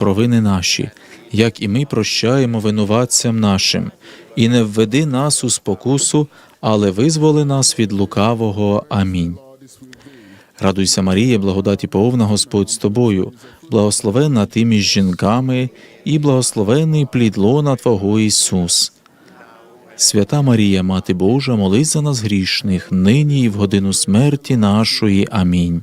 провини наші, як і ми прощаємо винуватцям нашим, і не введи нас у спокусу, але визволи нас від лукавого. Амінь. Радуйся, Марія, благодаті повна Господь з тобою, благословенна ти між жінками, і благословений плід лона Твого Ісус. Свята Марія, Мати Божа, молись за нас грішних, нині і в годину смерті нашої. Амінь.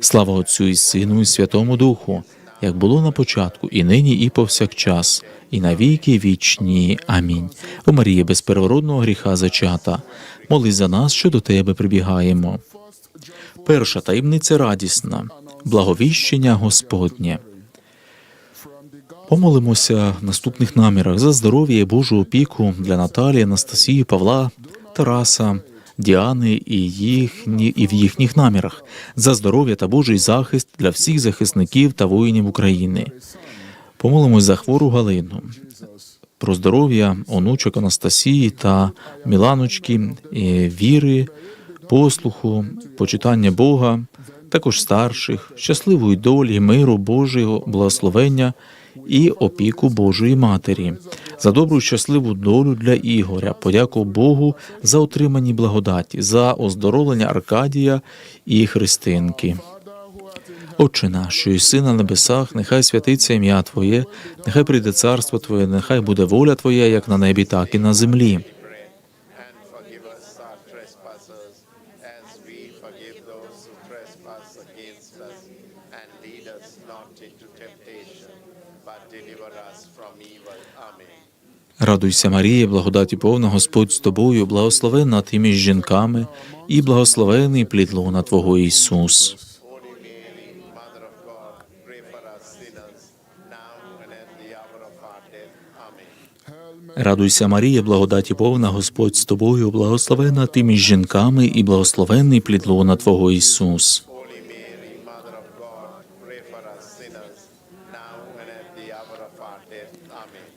Слава Отцю і Сину, і Святому Духу, як було на початку, і нині, і повсякчас, і на віки вічні. Амінь. О Марія, без первородного гріха зачата, молись за нас, що до Тебе прибігаємо. Перша таємниця радісна, благовіщення Господнє. Помолимося в наступних намірах за здоров'я і Божу опіку для Наталії, Анастасії, Павла, Тараса, Діани і їхні і в їхніх намірах, за здоров'я та Божий захист для всіх захисників та воїнів України. Помолимось за хвору Галину, про здоров'я онучок Анастасії та Міланочки, віри, послуху, почитання Бога, також старших, щасливої долі, миру Божого, благословення і опіку Божої Матері, за добру щасливу долю для Ігоря, подяку Богу за отримані благодаті, за оздоровлення Аркадія і Христинки. Отче наш, що єси на небесах, нехай святиться ім'я Твоє, нехай прийде царство Твоє, нехай буде воля Твоя, як на небі, так і на землі. and forgive us our trespasses, as we forgive those who trespass against us. And lead us not into temptation, but deliver us from evil. Amen. Радуйся, Марія, благодаті повна Господь з тобою, благословенна ти між жінками, і благословений плід лона Твого Ісус. Радуйся, Марія, благодаті повна Господь з тобою, благословенна ти між жінками, і благословений плід лона Твого Ісус. Holy Mary, Mother of God, pray for us sinners, now and at the hour of our death. Amen.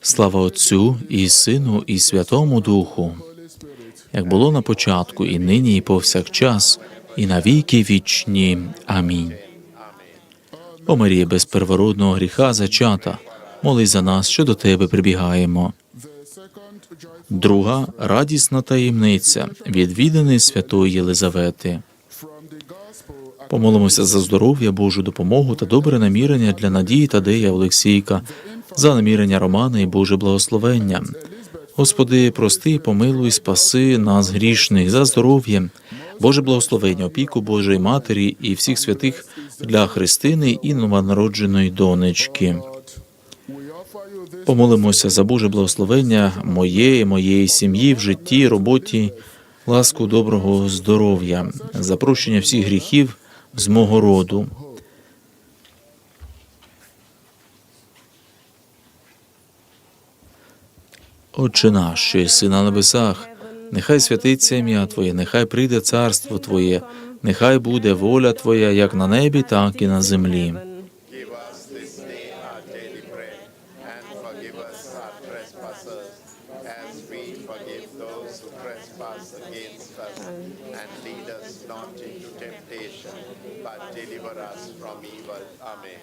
Слава Отцю і Сину, і Святому Духу, як було на початку, і нині, і повсякчас, і на віки вічні. Амінь. О Марія без первородного гріха зачата, молись за нас, що до тебе прибігаємо. Друга радісна таємниця відвідини святої Єлизавети. Помолимося за здоров'я, Божу допомогу та добре намірення для Надії Тадея Олексійка, за намірення Романа і Боже благословення. Господи, прости, помилуй, спаси нас грішних за здоров'я, Боже благословення, опіку Божої Матері і всіх святих для Христини і новонародженої донечки. Помолимося за Боже благословення моєї, моєї сім'ї в житті, роботі, ласку доброго здоров'я, за прощення всіх гріхів з мого роду. Отче наш, що єси на небесах, нехай святиться ім'я Твоє, нехай прийде царство Твоє, нехай буде воля Твоя як на небі, так і на землі. Give us this day our daily bread, and forgive us our trespasses, as we forgive those who trespass against us. And lead us not into temptation, but deliver us from evil. Amen.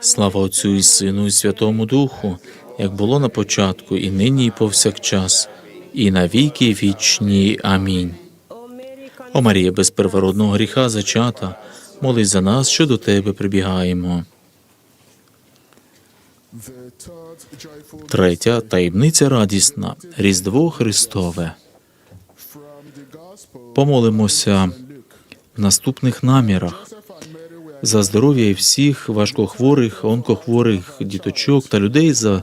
Слава Отцю і Сину, і Святому Духу, як було на початку, і нині, і повсякчас, і на віки вічні. Амінь. О Марія, без первородного гріха зачата, молись за нас, що до Тебе прибігаємо. Третя таємниця радісна Різдво Христове. Помолимося в наступних намірах за здоров'я всіх важкохворих, онкохворих діточок та людей за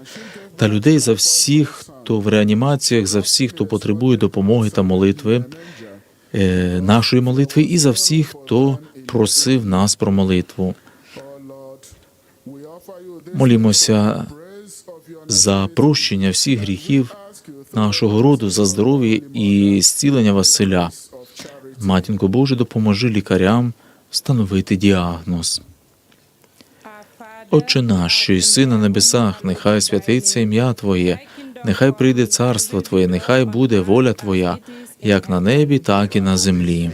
та людей за всіх, хто в реанімаціях, за всіх, хто потребує допомоги та молитви, е, нашої молитви, і за всіх, хто просив нас про молитву. Молімося за прощення всіх гріхів нашого роду, за здоров'я і зцілення Василя. Матінко Боже, допоможи лікарям встановити діагноз. Отче наш, що єси на небесах, нехай святиться ім'я Твоє, нехай прийде царство Твоє, нехай буде воля Твоя, як на небі, так і на землі.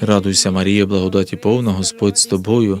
Радуйся, Марія, благодаті повна, Господь з тобою,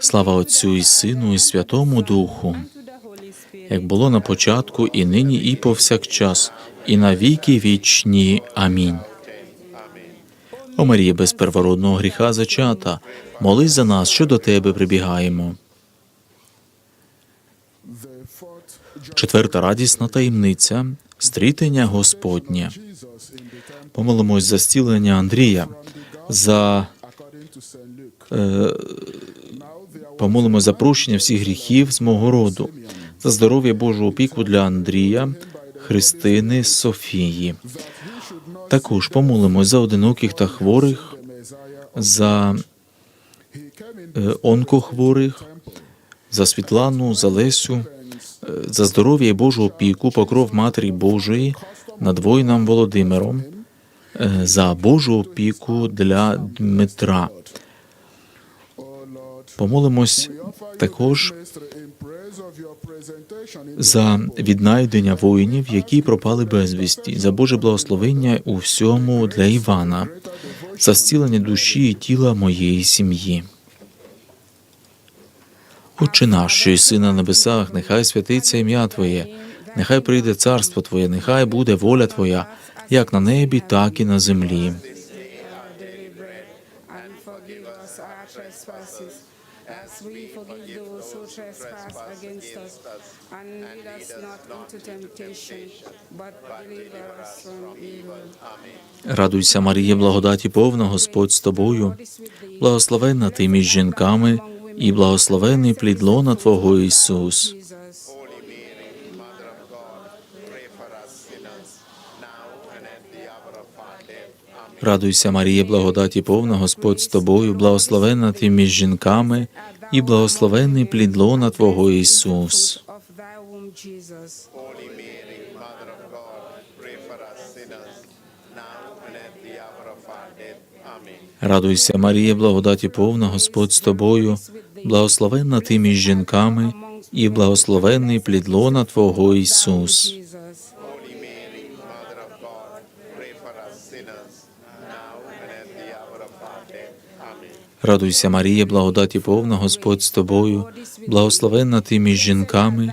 Слава Отцю і Сину, і Святому Духу, як було на початку, і нині, і повсякчас, і на віки вічні. Амінь. О Марія, без первородного гріха зачата, молись за нас, що до тебе прибігаємо. Четверта радісна таємниця стрітення Господнє. Помолимось за зцілення Андрія, за е, помолимось за прощення всіх гріхів з мого роду, за здоров'я Божу опіку для Андрія, Христини, Софії. Також помолимось за одиноких та хворих, за е, онкохворих, за Світлану, за Лесю, е, за здоров'я і Божу опіку, покров Матері Божої над воїном Володимиром, е, за Божу опіку для Дмитра. Помолимось також за віднайдення воїнів, які пропали безвісті, за Боже благословення у всьому для Івана, за зцілення душі і тіла моєї сім'ї. Отче наш, що єси на небесах, нехай святиться ім'я Твоє, нехай прийде царство Твоє, нехай буде воля Твоя, як на небі, так і на землі. And lead us not into temptation, but deliver us from evil. Радуйся, Марія, благодаті повна, Господь з тобою, благословенна ти між жінками, і благословений плід лона Твого Ісус. Радуйся, Марія, благодаті повна, Господь з тобою, благословенна ти між жінками, і благословенний плід лона Твого Ісус. Womb, Jesus. Holy Mary, Mother of God, pray for us sinners, now and at the hour of our death. Amen. Радуйся, Марія, благодаті повна, Господь з тобою, благословенна ти між жінками, і благословенний плід лона Твого Ісус. Радуйся, Марія, благодаті повна, Господь з тобою, благословенна ти між жінками,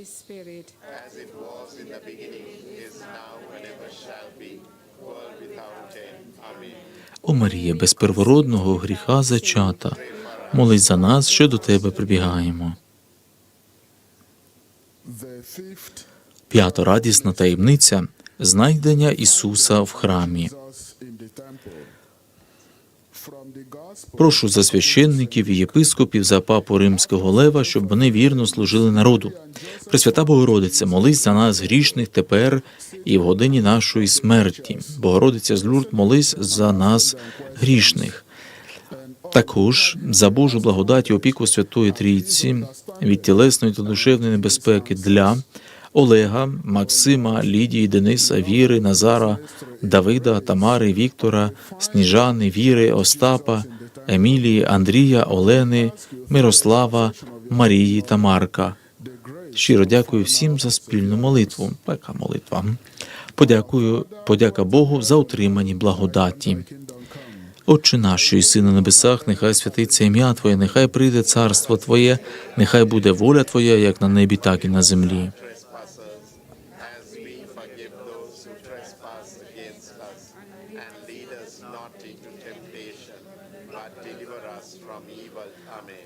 О Марія, без первородного гріха зачата, молись за нас, що до Тебе прибігаємо. П'ята радісна таємниця знайдення Ісуса в храмі. Jesus in the temple. From the gospel Прошу за священників і єпископів за папу римського лева, щоб вони вірно служили народу. Пресвята Богородице, молись за нас грішних тепер і в годині нашої смерті. Богородиця з Лурд, молись за нас грішних. Також за Божу благодать і опіку Святої Трійці від тілесної та душевної небезпеки для Олега, Максима, Лідії, Дениса, Віри, Назара, Давида, Тамари, Віктора, Сніжани, Віри, Остапа, Емілії, Андрія, Олени, Мирослава, Марії та Марка. Щиро дякую всім за спільну молитву. Така молитва. Подякую, подяка Богу за отримані благодаті. Отче наш, єси на небесах, нехай святиться ім'я Твоє, нехай прийде царство Твоє, нехай буде воля Твоя, як на небі, так і на землі. Trespassers, as we forgive those who trespass against us, and lead us not into temptation, but deliver us from evil. Amen.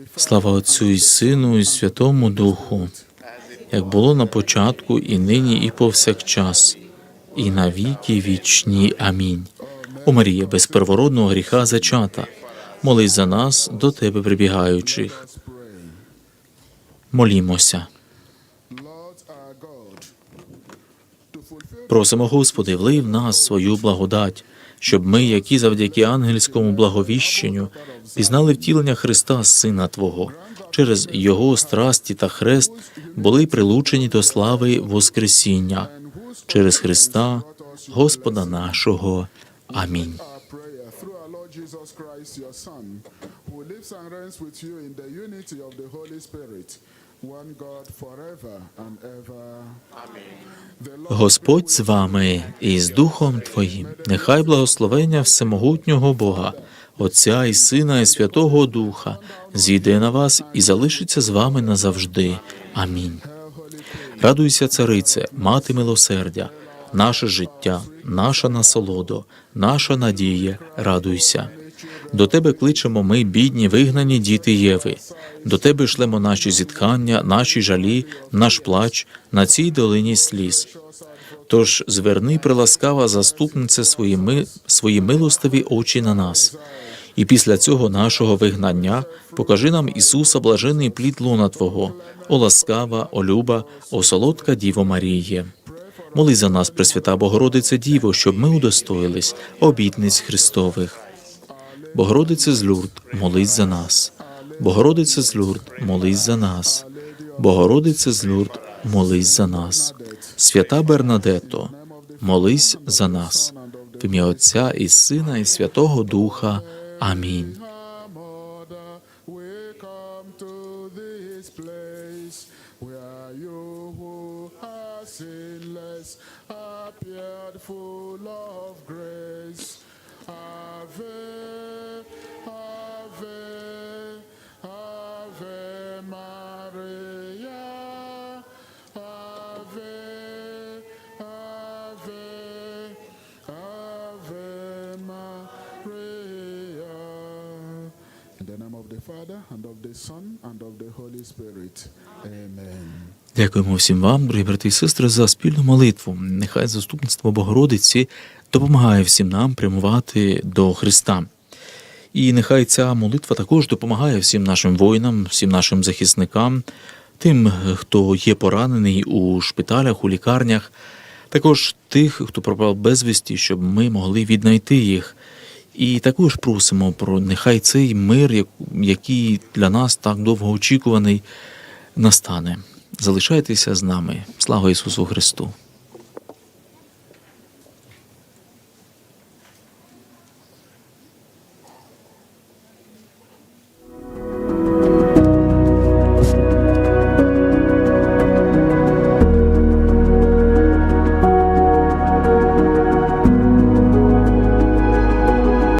Слава Отцю і Сину, і Святому Духу, як було на початку, і нині, і повсякчас, і на віки вічні. Амінь. О Марія, без первородного гріха зачата, молись за нас, до Тебе прибігаючих. Молімося. Просимо, Господи, влий в нас свою благодать, щоб ми, які завдяки ангельському благовіщенню, пізнали втілення Христа, Сина Твого, через Його страсті та хрест були прилучені до слави Воскресіння, через Христа, Господа нашого. Амінь. Jesus Christ, your Son, who lives and reigns with you in the unity of the Holy Spirit, Господь з вами і з Духом Твоїм. Нехай благословення всемогутнього Бога, Отця і Сина і Святого Духа зійде на вас і залишиться з вами назавжди. Амінь. Радуйся, царице, мати милосердя, наше життя, наша насолодо, наша надія, радуйся. До тебе кличемо ми, бідні, вигнані діти Єви. До тебе шлемо наші зітхання, наші жалі, наш плач на цій долині сліз. Тож зверни, приласкава заступнице свої, ми, свої милостиві очі на нас. І після цього нашого вигнання покажи нам Ісуса, блажений плід лона Твого, о ласкава, о люба, о солодка Діво Маріє. Моли за нас, Пресвята Богородице Діво, щоб ми удостоїлись обітниць Христових. Богородице з Люрд, молись за нас. Богородице з Люрд, молись за нас. Богородице з Люрд, молись за нас. Свята Бернадето, молись за нас. В ім'я Отця і Сина, і Святого Духа. Амінь. Father, and of the Son, and of the Holy Spirit. Amen. Дякуємо всім вам, дорогі брати і сестри, за спільну молитву. Нехай заступництво Богородиці допомагає всім нам прямувати до Христа. І нехай ця молитва також допомагає всім нашим воїнам, всім нашим захисникам, тим, хто є поранений у шпиталях, у лікарнях, також тих, хто пропав безвісті, щоб ми могли віднайти їх. І також просимо про нехай цей мир, який для нас так довго очікуваний, настане. Залишайтеся з нами. Слава Ісусу Христу!